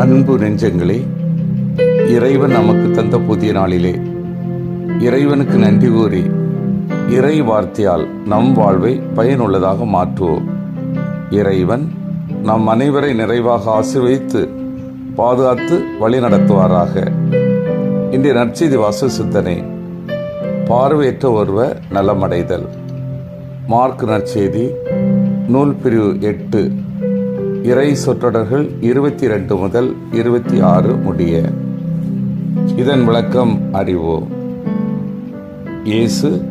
அன்பு நெஞ்சங்களே இறைவன் நமக்கு தந்த புதிய நாளிலே இறைவனுக்கு நன்றி கூறி இறை வார்த்தையால் நம் வாழ்வை பயனுள்ளதாக மாற்றுவோம். இறைவன் நம் அனைவரை நிறைவாக ஆசிர்வதித்து பாதுகாத்து வழி நடத்துவாராக இன்றைய நற்செய்தி வாசு சித்தனை பார்வையற்ற ஒருவர் நலமடைதல். மார்க் நற்செய்தி நூல் பிரிவு எட்டு. இறை சொற்றொடர்கள் இருபத்தி ரெண்டு முதல் இருபத்தி ஆறு முடிய. இதன் விளக்கம் அறிவோம். இயேசு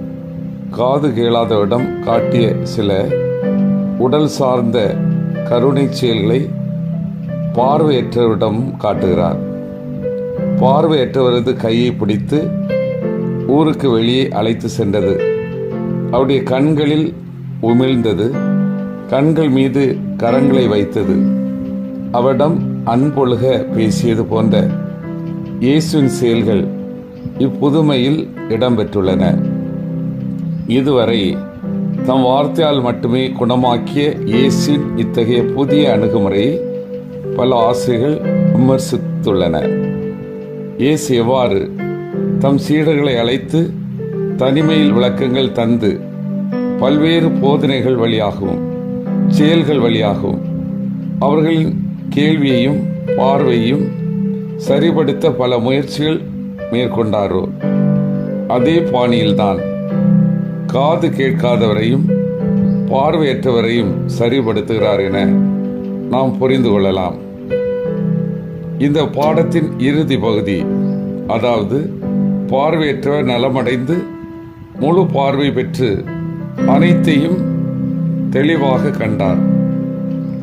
காது கேளாதவிடம் காட்டிய சில உடல் சார்ந்த கருணை செயல்களை பார்வையற்றவரிடம் காட்டுகிறார். பார்வையற்றவரது கையை பிடித்து ஊருக்கு வெளியே அழைத்து சென்றது. அவருடைய கண்களில் உமிழ்ந்தது. கண்கள் மீது கரங்களை வைத்தது. அவரிடம் அன்பொழுக பேசியது போன்ற இயேசுவின் செயல்கள் இப்புதுமையில் இடம்பெற்றுள்ளன. இதுவரை தம் வார்த்தையால் மட்டுமே குணமாக்கிய இயேசுவின் இத்தகைய புதிய அணுகுமுறையை பல ஆசிரியர்கள் விமர்சித்துள்ளன. இயேசு எவ்வாறு தம் சீடர்களை அழைத்து தனிமையில் விளக்கங்கள் தந்து பல்வேறு போதனைகள் வழியாகவும் செயல்கள் வழியாகவும் அவர்களின் கேள்வியையும் பார்வையையும் சரிபடுத்த பல முயற்சிகள் மேற்கொண்டாரோ? அதே பாணியில்தான் காது கேட்காதவரையும் பார்வையற்றவரையும் சரிபடுத்துகிறார் என நாம் புரிந்து கொள்ளலாம். இந்த பாடத்தின் இறுதி பகுதி அதாவது பார்வையற்றவர் நலமடைந்து முழு பார்வை பெற்று அனைத்தையும் தெளிவாக கண்டார்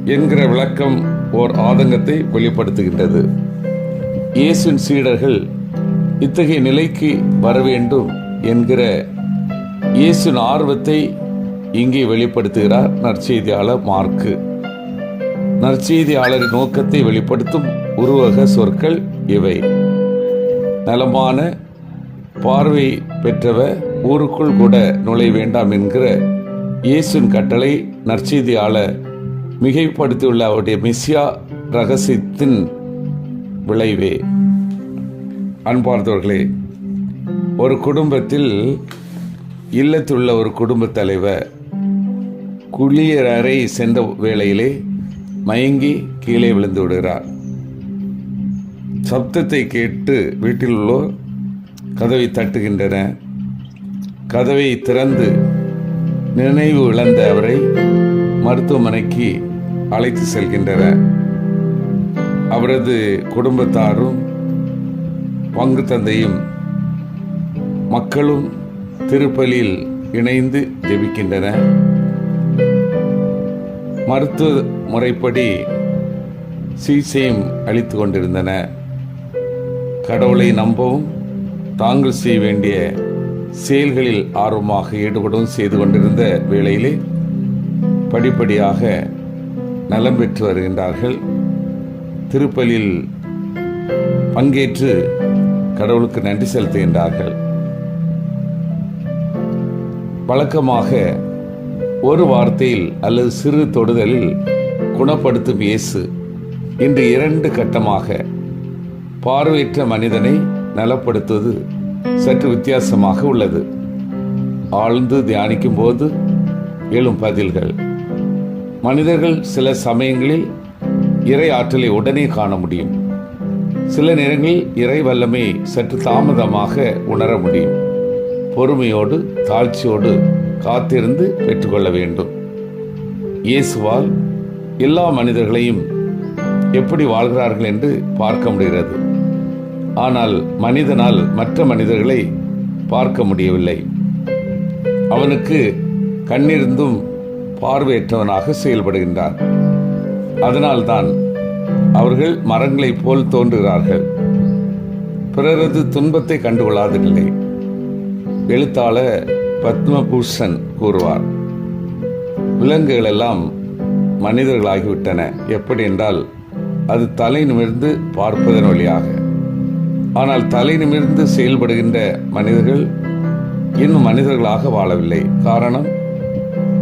என்கிற விளக்கம் ஓர் ஆதங்கத்தை வெளிப்படுத்துகின்றது. இயேசுவின் சீடர்கள் இத்தகைய நிலைக்கு வர வேண்டும் என்கிற இயேசுவின் ஆர்வத்தை இங்கே வெளிப்படுத்துகிறார் நற்செய்தியாளர் மார்க்கு. நற்செய்தியாளரின் நோக்கத்தை வெளிப்படுத்தும் உருவக சொற்கள் இவை. நலமான பார்வை பெற்றவர் ஊருக்குள் கூட நுழைய வேண்டாம் என்கிற இயேசுவின் கட்டளை நற்செய்தியாளர் மிகைப்படுத்தியுள்ள அவருடைய மிஸ்யா ரகசியத்தின் விளைவே. அன்பார்ந்தவர்களே ஒரு குடும்பத்தில் இல்லத்துள்ள ஒரு குடும்பத் தலைவர் குளியர் அறை சென்ற வேளையிலே மயங்கி கீழே விழுந்து விடுகிறார். சப்தத்தை கேட்டு வீட்டில் உள்ளோர் கதவை தட்டுகின்றன கதவை திறந்து நினைவு இழந்த அவரை மருத்துவமனைக்கு அழைத்து செல்கின்றனர் அவரது குடும்பத்தாரும் பங்கு தந்தையும் மக்களும் திருப்பலியில் இணைந்து ஜெபிக்கின்றன. மருத்துவ முறைப்படி சிகிச்சையும் அளித்து கொண்டிருந்தன. கடவுளை நம்பவும் தாங்கள் செய்ய வேண்டிய செயல்களில் ஆர்வமாக ஈடுபடும் செய்து கொண்டிருந்த வேளையிலே படிப்படியாக நலம் பெற்று வருகின்றார்கள். திருப்பலில் பங்கேற்று கடவுளுக்கு நன்றி செலுத்துகின்றார்கள். வழக்கமாக ஒரு வார்த்தையில் அல்லது சிறு தொடுதலில் குணப்படுத்தும் இயேசு இன்று இரண்டு கட்டமாக பார்வையற்ற மனிதனை நலப்படுத்துவது சற்று வித்தியாசமாக உள்ளது. ஆழ்ந்து தியானிக்கும் போது எழும் பதில்கள். மனிதர்கள் சில சமயங்களில் இறை ஆற்றலை உடனே காண முடியும். சில நேரங்களில் இறை வல்லமை சற்று தாமதமாக உணர முடியும். பொறுமையோடு தாழ்ச்சியோடு காத்திருந்து பெற்றுக்கொள்ள வேண்டும். இயேசுவால் எல்லா மனிதர்களையும் எப்படி வாழ்கிறார்கள் என்று பார்க்க முடிகிறது. ஆனால் மனிதனால் மற்ற மனிதர்களை பார்க்க முடியவில்லை. அவனுக்கு கண்ணிருந்தும் பார்வையற்றவனாக செயல்படுகின்றான். அதனால்தான் அவர்கள் மரங்களைப் போல் தோன்றுகிறார்கள். பிறரது துன்பத்தை கண்டுகொள்ளாததில்லை. எழுத்தாளர் பத்மபூஷன் கூறுவார் விலங்குகள் எல்லாம் மனிதர்களாகிவிட்டன. எப்படி என்றால் அது தலை நிமிர்ந்து பார்ப்பதன் வழியாக. ஆனால் தலை நிமிர்ந்து செயல்படுகின்ற மனிதர்கள் இன்னும் மனிதர்களாக வாழவில்லை. காரணம்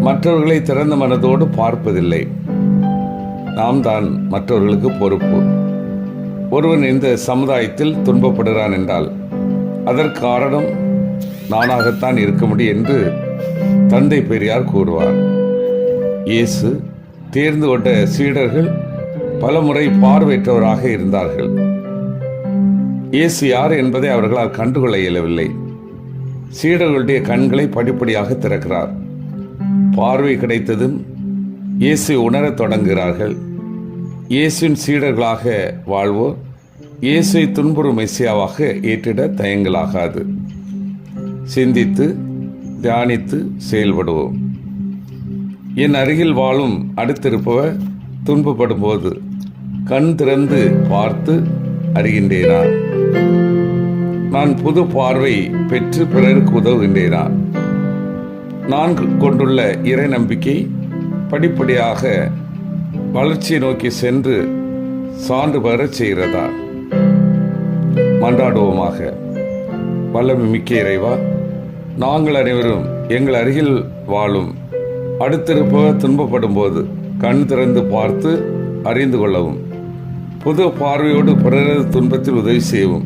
மற்றவர்களை திறந்த மனதோடு பார்ப்பதில்லை. நாம் தான் மற்றவர்களுக்கு பொறுப்பு. ஒருவன் இந்த சமுதாயத்தில் துன்பப்படுகிறான் என்றால் அதற்கு காரணம் நானாகத்தான் இருக்க முடியும் என்று தந்தை பெரியார் கூறுவார். இயேசு தேர்ந்து கொண்ட சீடர்கள் பலமுறை பார்வையற்றவராக இருந்தார்கள். இயேசு யார் என்பதை அவர்களால் கண்டுகொள்ள இயலவில்லை. சீடர்களுடைய கண்களை படிப்படியாக திறக்கிறார். பார்வை கிடைத்ததும் இயேசு உணரத் தொடங்குகிறார்கள். இயேசுவின் சீடர்களாக வாழ்வோர் இயேசுவை துன்புறும் மெஸ்ஸியாவாக ஏற்றிட தயங்கலாகாது. சிந்தித்து தியானித்து செயல்படுவோம். என் அருகில் வாழும் அடுத்திருப்பவர் துன்பப்படும் போது கண் திறந்து பார்த்து அறிகின்றேனா? நான் புது பார்வை பெற்று பிறருக்கு உதவுகின்றேனா? நான் கொண்டுள்ள இறை நம்பிக்கை படிப்படியாக வளர்ச்சியை நோக்கி சென்று சான்று பெறச் செய்கிறதா? மன்றாடுவோமாக. வல்லமை மிக்க இறைவா நாங்கள் அனைவரும் எங்கள் அருகில் வாழும். அடுத்திருப்பவர் துன்பப்படும் போது கண் திறந்து பார்த்து அறிந்து கொள்ளவும். புது பார்வையோடு பிறரது துன்பத்தில் உதவி செய்வோம்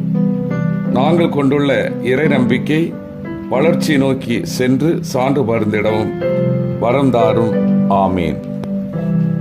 நாங்கள் கொண்டுள்ள இறை நம்பிக்கை வளர்ச்சி நோக்கி சென்று சான்று பருந்திடவும் வரம் தாரும். ஆமீன்.